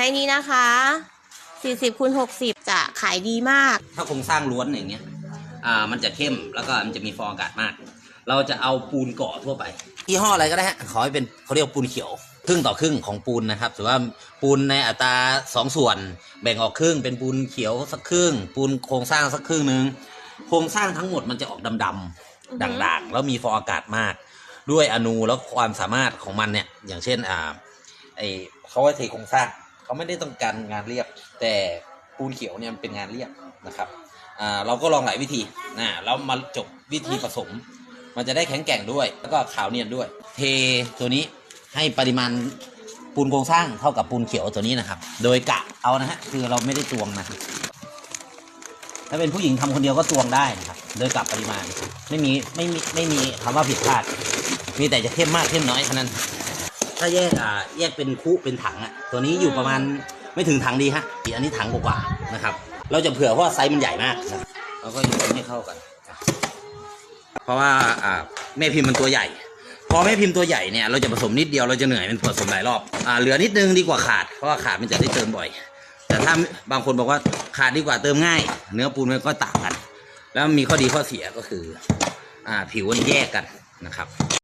ไซส์นี้นะคะ40คูณ60จะขายดีมาก ถ้าโครงสร้างล้วนอย่างเงี้ยอ่ามันจะเข้มแล้วก็มันจะมีฟองอากาศมาก เราจะเอาปูนเกาะทั่วไปยี่ห้ออะไรก็ได้ฮะขอให้เป็นเขาเรียกว่าปูนเขียว ครึ่งต่อครึ่งของปูนนะครับถือว่าปูนในอัตราสองส่วน แบ่งออกครึ่งเป็นปูนเขียวสักครึ่ง ปูนโครงสร้างสักครึ่งหนึ่งโครงสร้างทั้งหมดมันจะออกดำอือฮึๆด่างๆ แล้วมีฟองอากาศมาก ด้วยอนูแล้วความสามารถของมันเนี่ยอย่างเช่นอ่าไอเขาว่าเทโครงสร้าง เขาไม่ได้ต้องการงานเรียบ แต่ปูนเขียวเนี่ยมันเป็นงานเรียบนะครับอ่าเราก็ลองหลายวิธีนะแล้วมาจบวิธีผสม มันจะได้แข็งแกร่งด้วย แล้วก็ขาวเนียนด้วย เทตัวนี้ให้ปริมาณปูนโครงสร้างเท่ากับปูนเขียวตัวนี้นะครับ โดยกะเอานะฮะคือเราไม่ได้ตวงนะถ้าเป็นผู้หญิงทำคนเดียวก็ตวงได้นะครับ โดยกะปริมาณ ไม่มีไม่มีไม่มีคำว่าผิดพลาด มีแต่จะเข้มมากเข้มน้อยเท่านั้น ถ้าแยกอ่าแยกเป็นคุเป็นถังอะตัวนี้อยู่ประมาณไม่ถึงถังดีฮะอีกอันนี้ถังกว่าๆนะครับ เราจะเผื่อเพราะว่าไซส์มันใหญ่มากนะเราก็ยู่ให้เข้ากัน เพราะว่าอ่าแม่พิมพ์มันตัวใหญ่ พอแม่พิมพ์ตัวใหญ่เนี่ยเราจะผสมนิดเดียวเราจะเหนื่อยมันผสมหลายรอบอ่าเหลือนิดนึงดีกว่าขาดเพราะว่าขาดมันจะได้เติมบ่อย แต่ถ้าบางคนบอกว่าขาดดีกว่าเติมง่าย เนื้อปูนมันก็ต่างกัน แล้วมีข้อดีข้อเสียก็คืออ่าผิวมันแยกกันนะครับ